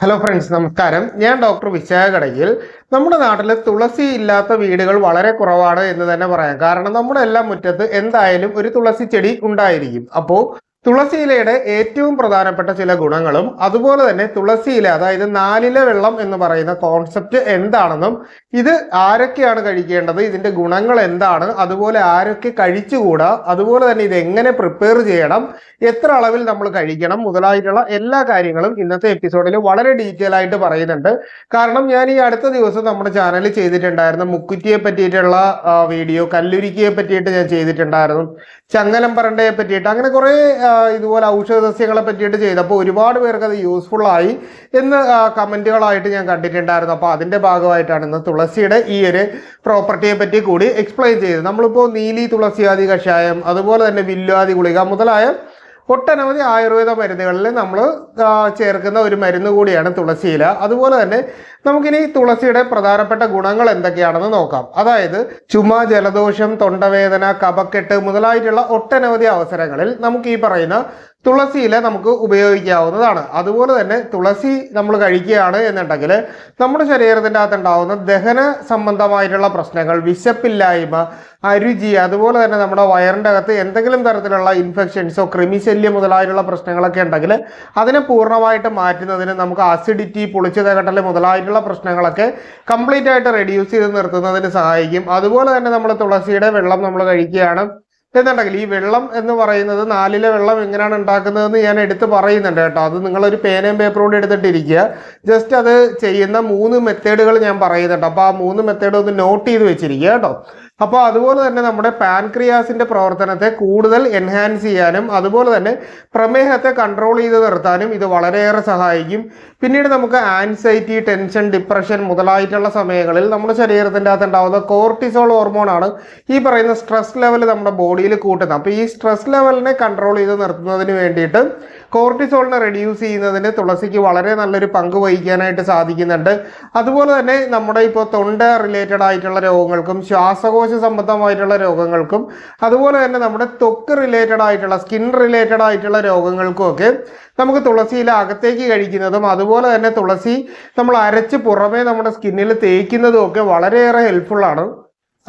Hello friends നമസ്കാരം. ഞാൻ doctor വിശാഖടയിൽ. നമ്മുടെ നാട്ടിൽ തുളസി ഇല്ലാത്ത വീടുകൾ വളരെ കുറവാണ് എന്ന് തന്നെ പറയാം. കാരണം നമ്മുടെ എല്ലാ മുറ്റത്ത് എന്തായാലും ഒരു തുളസി ചെടി ഉണ്ടായിരിക്കും. അപ്പോൾ തുളസി ഇലയുടെ ഏറ്റവും പ്രധാനപ്പെട്ട ചില ഗുണങ്ങളും അതുപോലെ തന്നെ തുളസി ഇല അതായത് നാലില വെള്ളം എന്ന് പറയുന്ന കോൺസെപ്റ്റ് എന്താണെന്നും ഇത് ആരൊക്കെയാണ് കഴിക്കേണ്ടത് ഇതിന്റെ ഗുണങ്ങൾ എന്താണ് അതുപോലെ ആരൊക്കെ കഴിച്ചുകൂടാ അതുപോലെ തന്നെ ഇത് എങ്ങനെ പ്രിപ്പയർ ചെയ്യണം എത്ര അളവിൽ നമ്മൾ കഴിക്കണം മുതലായിട്ടുള്ള എല്ലാ കാര്യങ്ങളും ഇന്നത്തെ എപ്പിസോഡിൽ വളരെ ഡീറ്റെയിൽ ആയിട്ട് പറയുന്നുണ്ട്. കാരണം ഞാൻ ഈ അടുത്ത ദിവസം നമ്മുടെ ചാനലിൽ ചെയ്തിട്ടുണ്ടായിരുന്ന മുക്കുറ്റിയെ പറ്റിയിട്ടുള്ള വീഡിയോ കല്ലുരുക്കിയെ പറ്റിയിട്ട് ഞാൻ ചെയ്തിട്ടുണ്ടായിരുന്നു. ചങ്ങലം പറണ്ടയെ പറ്റിയിട്ട് അങ്ങനെ കുറേ ഇതുപോലെ ഔഷധ സസ്യങ്ങളെ പറ്റിയിട്ട് ചെയ്തപ്പോൾ ഒരുപാട് പേർക്ക് അത് യൂസ്ഫുൾ ആയി എന്ന് കമന്റുകളായിട്ട് ഞാൻ കണ്ടിട്ടുണ്ടായിരുന്നു. അപ്പോൾ അതിന്റെ ഭാഗമായിട്ടാണ് ഇന്ന് തുളസിയുടെ ഈ ഒരു പ്രോപ്പർട്ടിയെ പറ്റി കൂടി എക്സ്പ്ലെയിൻ ചെയ്തത്. നമ്മളിപ്പോൾ നീലി തുളസിയാദി കഷായം അതുപോലെ തന്നെ വില്ലുവാദി ഗുളിക മുതലായ ഒട്ടനവധി ആയുർവേദ മരുന്നുകളിൽ നമ്മൾ ചേർക്കുന്ന ഒരു മരുന്ന് കൂടിയാണ് തുളസിയില. അതുപോലെ തന്നെ നമുക്കിനി തുളസിയുടെ പ്രധാനപ്പെട്ട ഗുണങ്ങൾ എന്തൊക്കെയാണെന്ന് നോക്കാം. അതായത് ചുമ ജലദോഷം തൊണ്ടവേദന കപക്കെട്ട് മുതലായിട്ടുള്ള ഒട്ടനവധി അവസരങ്ങളിൽ നമുക്ക് ഈ പറയുന്ന തുളസിയില നമുക്ക് ഉപയോഗിക്കാവുന്നതാണ്. അതുപോലെ തന്നെ തുളസി നമ്മൾ കഴിക്കുകയാണ് എന്നുണ്ടെങ്കിൽ നമ്മുടെ ശരീരത്തിന്റെ അകത്ത് ഉണ്ടാകുന്ന ദഹന സംബന്ധമായിട്ടുള്ള പ്രശ്നങ്ങൾ വിശപ്പില്ലായ്മ അരുചി അതുപോലെ തന്നെ നമ്മുടെ വയറിന്റെ അകത്ത് എന്തെങ്കിലും തരത്തിലുള്ള ഇൻഫെക്ഷൻസോ ക്രിമിശല്യം മുതലായിട്ടുള്ള പ്രശ്നങ്ങളൊക്കെ ഉണ്ടെങ്കിൽ അതിനെ പൂർണമായിട്ട് മാറ്റുന്നതിന് നമുക്ക് അസിഡിറ്റി പുളിച്ചു തകട്ടൽ മുതലായിട്ടുള്ള പ്രശ്നങ്ങളൊക്കെ കംപ്ലീറ്റ് ആയിട്ട് റെഡ്യൂസ് ചെയ്ത് നിർത്തുന്നതിന് സഹായിക്കും. അതുപോലെ തന്നെ നമ്മൾ തുളസിയുടെ വെള്ളം നമ്മൾ കഴിക്കുകയാണ്. എന്നുണ്ടെങ്കിൽ ഈ വെള്ളം എന്ന് പറയുന്നത് നാലിലെ വെള്ളം എങ്ങനെയാണ് ഉണ്ടാക്കുന്നതെന്ന് ഞാൻ എടുത്ത് പറയുന്നുണ്ട് കേട്ടോ. അത് നിങ്ങളൊരു പേനയും പേപ്പറും കൂടി എടുത്തിട്ടിരിക്കുക. ജസ്റ്റ് അത് ചെയ്യുന്ന മൂന്ന് മെത്തേഡുകൾ ഞാൻ പറയുന്നുണ്ട്. അപ്പോൾ ആ മൂന്ന് മെത്തേഡ് ഒന്ന് നോട്ട് ചെയ്ത് വെച്ചിരിക്കുക കേട്ടോ. അപ്പോൾ അതുപോലെ തന്നെ നമ്മുടെ പാൻക്രിയാസിന്റെ പ്രവർത്തനത്തെ കൂടുതൽ എൻഹാൻസ് ചെയ്യാനും അതുപോലെ തന്നെ പ്രമേഹത്തെ കൺട്രോൾ ചെയ്ത് നിർത്താനും ഇത് വളരെയേറെ സഹായിക്കും. പിന്നീട് നമുക്ക് ആൻസൈറ്റി ടെൻഷൻ ഡിപ്രഷൻ മുതലായിട്ടുള്ള സമയങ്ങളിൽ നമ്മുടെ ശരീരത്തിന്റെ അകത്ത് ഉണ്ടാകുന്ന കോർട്ടിസോൾ ഹോർമോണാണ് ഈ പറയുന്ന സ്ട്രെസ് ലെവൽ നമ്മുടെ ബോഡിയിൽ കൂട്ടുന്നത്. അപ്പോൾ ഈ സ്ട്രെസ് ലെവലിനെ കൺട്രോൾ ചെയ്ത് നിർത്തുന്നതിന് വേണ്ടിയിട്ട് കോർട്ടിസോളിനെ റെഡ്യൂസ് ചെയ്യുന്നതിന് തുളസിക്ക് വളരെ നല്ലൊരു പങ്ക് വഹിക്കാനായിട്ട് സാധിക്കുന്നുണ്ട്. അതുപോലെ തന്നെ നമ്മുടെ ഇപ്പോൾ തൊണ്ട റിലേറ്റഡ് ആയിട്ടുള്ള രോഗങ്ങൾക്കും ശ്വാസകോശ സംബന്ധമായിട്ടുള്ള രോഗങ്ങൾക്കും അതുപോലെ തന്നെ നമ്മുടെ തൊക്ക് റിലേറ്റഡ് ആയിട്ടുള്ള സ്കിൻ റിലേറ്റഡ് ആയിട്ടുള്ള രോഗങ്ങൾക്കും ഒക്കെ നമുക്ക് തുളസിയില അകത്തേക്ക് കഴിക്കുന്നതും അതുപോലെ തന്നെ തുളസി നമ്മൾ അരച്ച് പുറമേ നമ്മുടെ സ്കിന്നിൽ തേക്കുന്നതും ഒക്കെ വളരെയേറെ ഹെൽപ്ഫുള്ളാണ്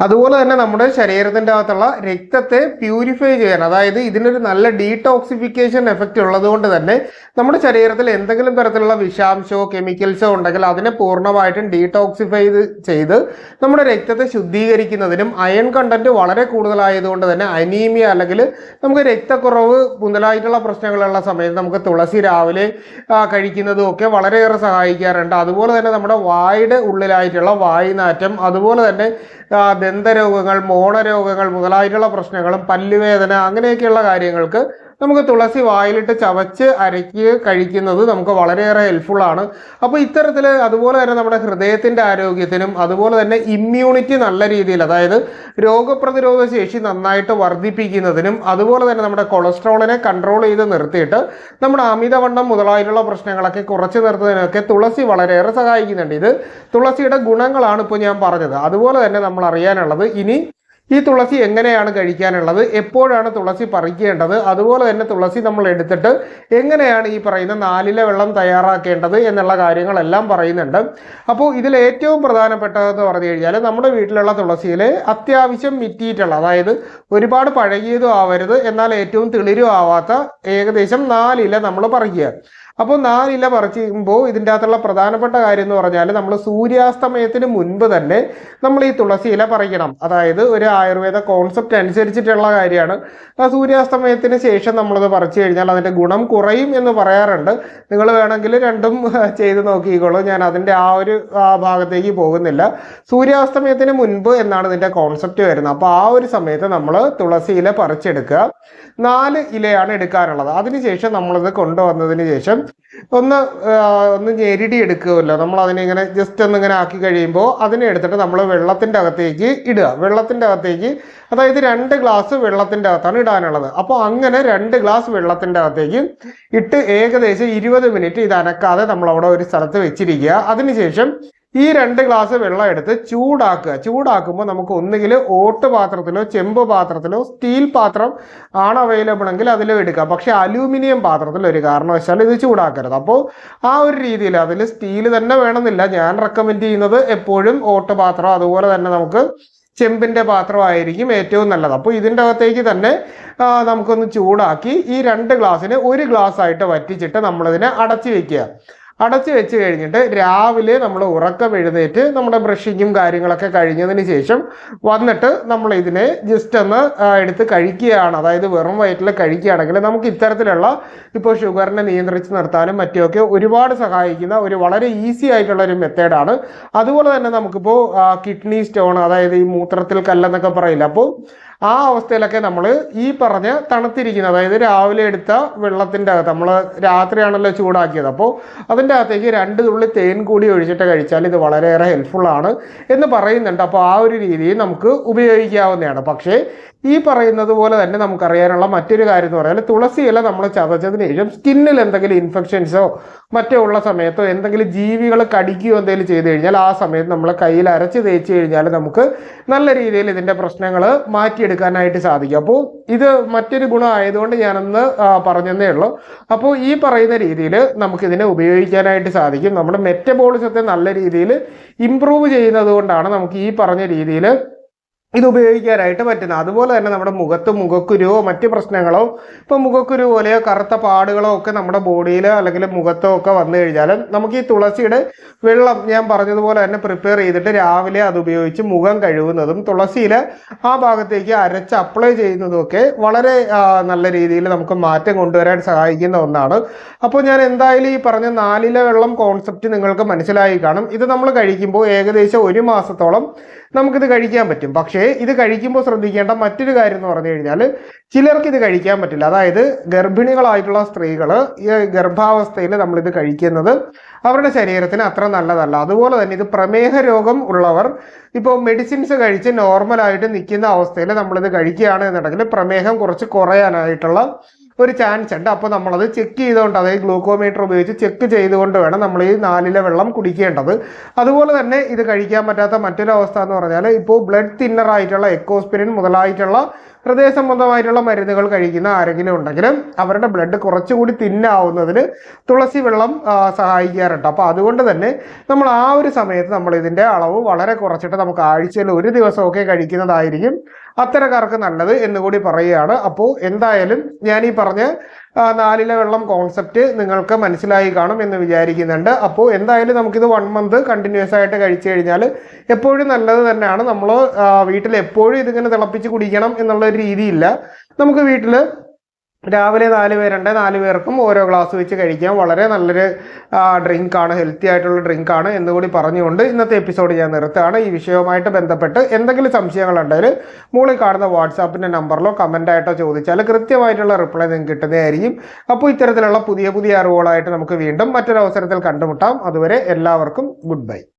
അതുപോലെ തന്നെ നമ്മുടെ ശരീരത്തിന്റെ അകത്തുള്ള രക്തത്തെ പ്യൂരിഫൈ ചെയ്യാൻ അതായത് ഇതിനൊരു നല്ല ഡീടോക്സിഫിക്കേഷൻ എഫക്റ്റ് ഉള്ളത് കൊണ്ട് തന്നെ നമ്മുടെ ശരീരത്തിൽ എന്തെങ്കിലും തരത്തിലുള്ള വിഷാംശമോ കെമിക്കൽസോ ഉണ്ടെങ്കിൽ അതിനെ പൂർണമായിട്ടും ഡീടോക്സിഫൈ ചെയ്ത് നമ്മുടെ രക്തത്തെ ശുദ്ധീകരിക്കുന്നതിനും അയൺ കണ്ടന്റ് വളരെ കൂടുതലായതുകൊണ്ട് തന്നെ അനീമിയ അല്ലെങ്കിൽ നമുക്ക് രക്തക്കുറവ് മുതലായിട്ടുള്ള പ്രശ്നങ്ങളുള്ള സമയത്ത് നമുക്ക് തുളസി രാവിലെ കഴിക്കുന്നതും ഒക്കെ വളരെയേറെ സഹായിക്കാറുണ്ട്. അതുപോലെ തന്നെ നമ്മുടെ വായുടെ ഉള്ളിലായിട്ടുള്ള വായുനാറ്റം അതുപോലെ തന്നെ ദന്തരോഗങ്ങൾ മോണരോഗങ്ങൾ മുതലായിട്ടുള്ള പ്രശ്നങ്ങളും പല്ലുവേദന അങ്ങനെയൊക്കെയുള്ള കാര്യങ്ങൾക്ക് നമുക്ക് തുളസി വായിലിട്ട് ചവച്ച് അരയ്ക്ക് കഴിക്കുന്നത് നമുക്ക് വളരെയേറെ ഹെൽപ്ഫുൾ ആണ്. അപ്പോൾ ഇത്തരത്തിൽ അതുപോലെ തന്നെ നമ്മുടെ ഹൃദയത്തിന്റെ ആരോഗ്യത്തിനും അതുപോലെ തന്നെ ഇമ്മ്യൂണിറ്റി നല്ല രീതിയിൽ അതായത് രോഗപ്രതിരോധ ശേഷി നന്നായിട്ട് വർദ്ധിപ്പിക്കുന്നതിനും അതുപോലെ തന്നെ നമ്മുടെ കൊളസ്ട്രോളിനെ കൺട്രോൾ ചെയ്ത് നിർത്തിയിട്ട് നമ്മുടെ അമിതവണ്ണം മുതലായിട്ടുള്ള പ്രശ്നങ്ങളൊക്കെ കുറച്ച് നിർത്തുന്നതിനൊക്കെ തുളസി വളരെയേറെ സഹായിക്കുന്നുണ്ട്. ഇത് തുളസിയുടെ ഗുണങ്ങളാണ് ഇപ്പോൾ ഞാൻ പറഞ്ഞത്. അതുപോലെ തന്നെ നമ്മൾ അറിയാനുള്ളത് ഇനി ഈ തുളസി എങ്ങനെയാണ് കഴിക്കാനുള്ളത്? എപ്പോഴാണ് തുളസി പറിക്കേണ്ടത്? അതുപോലെ തന്നെ തുളസി നമ്മൾ എടുത്തിട്ട് എങ്ങനെയാണ് ഈ പറയുന്ന നാലിലെ വെള്ളം തയ്യാറാക്കേണ്ടത് എന്നുള്ള കാര്യങ്ങളെല്ലാം പറയുന്നുണ്ട്. അപ്പോൾ ഇതിൽ ഏറ്റവും പ്രധാനപ്പെട്ടതെന്ന് പറഞ്ഞു കഴിഞ്ഞാൽ നമ്മുടെ വീട്ടിലുള്ള തുളസിയിൽ അത്യാവശ്യം മിറ്റിയിട്ടുള്ള അതായത് ഒരുപാട് പഴകിയതും ആവരുത് എന്നാൽ ഏറ്റവും തെളിരും ആവാത്ത ഏകദേശം നാലില നമ്മൾ പറിക്കുക. അപ്പോൾ നാലില പറിക്കുമ്പോൾ ഇതിന്റെ അകത്തുള്ള പ്രധാനപ്പെട്ട കാര്യം എന്ന് പറഞ്ഞാൽ നമ്മൾ സൂര്യാസ്തമയത്തിന് മുൻപ് തന്നെ നമ്മൾ ഈ തുളസി ഇല പറിക്കണം. അതായത് ഒരു ആയുർവേദ കോൺസെപ്റ്റ് അനുസരിച്ചിട്ടുള്ള കാര്യമാണ്. ആ സൂര്യാസ്തമയത്തിന് ശേഷം നമ്മളത് പറിച്ചു കഴിഞ്ഞാൽ അതിന്റെ ഗുണം കുറയും എന്ന് പറയാറുണ്ട്. നിങ്ങൾ വേണമെങ്കിൽ രണ്ടും ചെയ്ത് നോക്കിക്കോളൂ. ഞാൻ അതിന്റെ ആ ഒരു ആ ഭാഗത്തേക്ക് പോകുന്നില്ല. സൂര്യാസ്തമയത്തിന് മുൻപ് എന്നാണ് ഇതിന്റെ കോൺസെപ്റ്റ് വരുന്നത്. അപ്പോൾ ആ ഒരു സമയത്ത് നമ്മൾ തുളസി ഇല പറിച്ചെടുക്കുക. നാല് ഇലയാണ് എടുക്കാറുള്ളത്. അതിനുശേഷം നമ്മളത് കൊണ്ടുവന്നതിന് ശേഷം ഒന്ന് ഒന്ന് ഞെരിടി എടുക്കുമല്ലോ. നമ്മൾ അതിനെ ഇങ്ങനെ ജസ്റ്റ് ഒന്ന് ഇങ്ങനെ ആക്കി കഴിയുമ്പോൾ അതിനെ എടുത്തിട്ട് നമ്മൾ വെള്ളത്തിന്റെ അകത്തേക്ക് ഇടുക. വെള്ളത്തിന്റെ അകത്തേക്ക് അതായത് രണ്ട് ഗ്ലാസ് വെള്ളത്തിന്റെ അകത്താണ് ഇടാനുള്ളത്. അപ്പോൾ അങ്ങനെ രണ്ട് ഗ്ലാസ് വെള്ളത്തിന്റെ അകത്തേക്ക് ഇട്ട് ഏകദേശം ഇരുപത് മിനിറ്റ് ഇത് അനക്കാതെ നമ്മൾ അവിടെ ഒരു സ്ഥലത്ത് വെച്ചിരിക്കുക. അതിനുശേഷം ഈ രണ്ട് ഗ്ലാസ് വെള്ളം എടുത്ത് ചൂടാക്കുക. ചൂടാക്കുമ്പോൾ നമുക്ക് ഒന്നുകിൽ ഓട്ട് പാത്രത്തിലോ ചെമ്പ് പാത്രത്തിലോ സ്റ്റീൽ പാത്രം ആണ് അവൈലബിൾ എങ്കിൽ അതിലോ എടുക്കാം. പക്ഷേ അലൂമിനിയം പാത്രത്തിൽ ഒരു കാരണവശാലും ഇത് ചൂടാക്കരുത്. അപ്പോൾ ആ ഒരു രീതിയിൽ അതിൽ സ്റ്റീൽ തന്നെ വേണമെന്നില്ല. ഞാൻ റെക്കമെൻഡ് ചെയ്യുന്നത് എപ്പോഴും ഓട്ട് പാത്രം. അതുപോലെ തന്നെ നമുക്ക് ചെമ്പിന്റെ പാത്രമായിരിക്കും ഏറ്റവും നല്ലത്. അപ്പോൾ ഇതിന്റെ അകത്തേക്ക് തന്നെ നമുക്കൊന്ന് ചൂടാക്കി ഈ രണ്ട് ഗ്ലാസ്സിന് ഒരു ഗ്ലാസ് ആയിട്ട് വറ്റിച്ചിട്ട് നമ്മളിതിനെ അടച്ചു വെക്കുക. അടച്ചു വെച്ച് കഴിഞ്ഞിട്ട് രാവിലെ നമ്മൾ ഉറക്കം എഴുന്നേറ്റ് നമ്മുടെ ബ്രഷിങ്ങും കാര്യങ്ങളൊക്കെ കഴിഞ്ഞതിന് ശേഷം വന്നിട്ട് നമ്മൾ ഇതിനെ ജസ്റ്റ് ഒന്ന് എടുത്ത് കഴിക്കുകയാണ്. അതായത് വെറും വയറ്റിൽ കഴിക്കുകയാണെങ്കിൽ നമുക്ക് ഇത്തരത്തിലുള്ള ഇപ്പോൾ ഷുഗറിനെ നിയന്ത്രിച്ച് നിർത്താനും മറ്റുമൊക്കെ ഒരുപാട് സഹായിക്കുന്ന ഒരു വളരെ ഈസി ആയിട്ടുള്ള ഒരു മെത്തേഡാണ് അതുപോലെ തന്നെ നമുക്കിപ്പോൾ കിഡ്നി സ്റ്റോൺ അതായത് ഈ മൂത്രത്തിൽ കല്ലെന്നൊക്കെ പറയില്ല അപ്പോൾ ആ അവസ്ഥയിലൊക്കെ നമ്മൾ ഈ പറഞ്ഞ തണുത്തിരിക്കുന്ന അതായത് രാവിലെ എടുത്ത വെള്ളത്തിന്റെ അകത്ത് നമ്മൾ രാത്രിയാണല്ലോ ചൂടാക്കിയത്. അപ്പോൾ അതിന്റെ അകത്തേക്ക് രണ്ട് തുള്ളി തേൻ കൂടി ഒഴിച്ചിട്ട് കഴിച്ചാൽ ഇത് വളരെയേറെ ഹെൽപ്ഫുള്ളാണ് എന്ന് പറയുന്നുണ്ട്. അപ്പോൾ ആ ഒരു രീതിയിൽ നമുക്ക് ഉപയോഗിക്കാവുന്നതാണ്. പക്ഷേ ഈ പറയുന്നത് പോലെ തന്നെ നമുക്കറിയാനുള്ള മറ്റൊരു കാര്യം എന്ന് പറഞ്ഞാൽ തുളസി ഇല നമ്മൾ ചതച്ചതിന് ശേഷം സ്കിന്നിൽ എന്തെങ്കിലും ഇൻഫെക്ഷൻസോ മറ്റോ ഉള്ള സമയത്തോ എന്തെങ്കിലും ജീവികൾ കടിക്കുകയോ എന്തെങ്കിലും ചെയ്തു കഴിഞ്ഞാൽ ആ സമയത്ത് നമ്മൾ കയ്യിൽ അരച്ച് തേച്ച് കഴിഞ്ഞാൽ നമുക്ക് നല്ല രീതിയിൽ ഇതിന്റെ പ്രശ്നങ്ങൾ മാറ്റിയെടുക്കാനായിട്ട് സാധിക്കും. അപ്പോൾ ഇത് മറ്റൊരു ഗുണം ആയതുകൊണ്ട് ഞാനൊന്ന് പറഞ്ഞതേ ഉള്ളൂ. അപ്പോൾ ഈ പറയുന്ന രീതിയിൽ നമുക്കിതിനെ ഉപയോഗിക്കാനായിട്ട് സാധിക്കും. നമ്മുടെ മെറ്റബോളിസത്തെ നല്ല രീതിയിൽ ഇമ്പ്രൂവ് ചെയ്യുന്നത് കൊണ്ടാണ് നമുക്ക് ഈ പറഞ്ഞ രീതിയിൽ ഇത് ഉപയോഗിക്കാനായിട്ട് പറ്റുന്നത് അതുപോലെ തന്നെ നമ്മുടെ മുഖത്ത് മുഖക്കുരുവോ മറ്റ് പ്രശ്നങ്ങളോ ഇപ്പോൾ മുഖക്കുരു പോലെയോ കറുത്ത പാടുകളോ ഒക്കെ നമ്മുടെ ബോഡിയിൽ അല്ലെങ്കിൽ മുഖത്തോ ഒക്കെ വന്നു കഴിഞ്ഞാൽ നമുക്ക് ഈ തുളസിയുടെ വെള്ളം ഞാൻ പറഞ്ഞതുപോലെ തന്നെ പ്രിപ്പയർ ചെയ്തിട്ട് രാവിലെ അത് ഉപയോഗിച്ച് മുഖം കഴുകുന്നതും തുളസിയിൽ ആ ഭാഗത്തേക്ക് അരച്ച് അപ്ലൈ ചെയ്യുന്നതും ഒക്കെ വളരെ നല്ല രീതിയിൽ നമുക്ക് മാറ്റം കൊണ്ടുവരാൻ സഹായിക്കുന്ന ഒന്നാണ്. അപ്പോൾ ഞാൻ എന്തായാലും ഈ പറഞ്ഞ നാലില വെള്ളം കോൺസെപ്റ്റ് നിങ്ങൾക്ക് മനസ്സിലായി കാണും. ഇത് നമ്മൾ കഴിക്കുമ്പോൾ ഏകദേശം ഒരു മാസത്തോളം നമുക്കിത് കഴിക്കാൻ പറ്റും. പക്ഷേ ഇത് കഴിക്കുമ്പോൾ ശ്രദ്ധിക്കേണ്ട മറ്റൊരു കാര്യം എന്ന് പറഞ്ഞു കഴിഞ്ഞാൽ ചിലർക്ക് ഇത് കഴിക്കാൻ പറ്റില്ല. അതായത് ഗർഭിണികളായിട്ടുള്ള സ്ത്രീകൾ ഈ ഗർഭാവസ്ഥയിൽ നമ്മളിത് കഴിക്കുന്നത് അവരുടെ ശരീരത്തിന് അത്ര നല്ലതല്ല. അതുപോലെ തന്നെ ഇത് പ്രമേഹ രോഗം ഉള്ളവർ ഇപ്പോൾ മെഡിസിൻസ് കഴിച്ച് നോർമലായിട്ട് നിൽക്കുന്ന അവസ്ഥയിൽ നമ്മളിത് കഴിക്കുകയാണ് എന്നുണ്ടെങ്കിൽ പ്രമേഹം കുറച്ച് കുറയാനായിട്ടുള്ള ഒരു ചാൻസ് ഉണ്ട്. അപ്പോൾ നമ്മളത് ചെക്ക് ചെയ്തുകൊണ്ട് അതായത് ഗ്ലൂക്കോമീറ്റർ ഉപയോഗിച്ച് ചെക്ക് ചെയ്തുകൊണ്ട് വേണം നമ്മൾ ഈ നാലിലെ വെള്ളം കുടിക്കേണ്ടത്. അതുപോലെ തന്നെ ഇത് കഴിക്കാൻ പറ്റാത്ത മറ്റൊരു അവസ്ഥ എന്ന് പറഞ്ഞാൽ ഇപ്പോൾ ബ്ലഡ് തിന്നറായിട്ടുള്ള എക്കോസ്പിരിൻ മുതലായിട്ടുള്ള ഹൃദയ സംബന്ധമായിട്ടുള്ള മരുന്നുകൾ കഴിക്കുന്ന ആരെങ്കിലും ഉണ്ടെങ്കിൽ അവരുടെ ബ്ലഡ് കുറച്ചുകൂടി തിന്നാവുന്നതിന് തുളസി വെള്ളം സഹായിക്കാറുണ്ട്. അപ്പോൾ അതുകൊണ്ട് തന്നെ നമ്മൾ ആ ഒരു സമയത്ത് നമ്മൾ ഇതിന്റെ അളവ് വളരെ കുറച്ചിട്ട് നമുക്ക് ആഴ്ചയിൽ ഒരു ദിവസമൊക്കെ കഴിക്കുന്നതായിരിക്കും അത്തരക്കാർക്ക് നല്ലത് എന്നുകൂടി പറയുകയാണ്. അപ്പോൾ എന്തായാലും ഞാൻ ഈ പറഞ്ഞ നാലിലെ വെള്ളം കോൺസെപ്റ്റ് നിങ്ങൾക്ക് മനസ്സിലായി കാണും എന്ന് വിചാരിക്കുന്നുണ്ട്. അപ്പോൾ എന്തായാലും നമുക്കിത് വൺ മന്ത് കണ്ടിന്യൂസ് ആയിട്ട് കഴിച്ചു കഴിഞ്ഞാൽ എപ്പോഴും നല്ലത് തന്നെയാണ്. നമ്മൾ വീട്ടിൽ എപ്പോഴും ഇതിങ്ങനെ തിളപ്പിച്ച് കുടിക്കണം എന്നുള്ള രീതിയില്ല. നമുക്ക് വീട്ടിൽ രാവിലെ നാല് പേരുണ്ട് നാല് പേർക്കും ഓരോ ഗ്ലാസ് വെച്ച് കഴിക്കാം. വളരെ നല്ലൊരു ഡ്രിങ്ക് ആണ് ഹെൽത്തി ആയിട്ടുള്ള ഡ്രിങ്ക് ആണ് എന്നുകൂടി പറഞ്ഞുകൊണ്ട് ഇന്നത്തെ എപ്പിസോഡ് ഞാൻ നിർത്തുകയാണ്. ഈ വിഷയവുമായിട്ട് ബന്ധപ്പെട്ട് എന്തെങ്കിലും സംശയങ്ങളുണ്ടെങ്കിൽ മുകളിൽ കാണുന്ന വാട്സാപ്പിന്റെ നമ്പറിലോ കമന്റായിട്ടോ ചോദിച്ചാൽ കൃത്യമായിട്ടുള്ള റിപ്ലൈ നിങ്ങൾക്ക് കിട്ടുന്നതായിരിക്കും. അപ്പോൾ ഇത്തരത്തിലുള്ള പുതിയ പുതിയ അറിവുകളായിട്ട് നമുക്ക് വീണ്ടും മറ്റൊരവസരത്തിൽ കണ്ടുമുട്ടാം. അതുവരെ എല്ലാവർക്കും ഗുഡ് ബൈ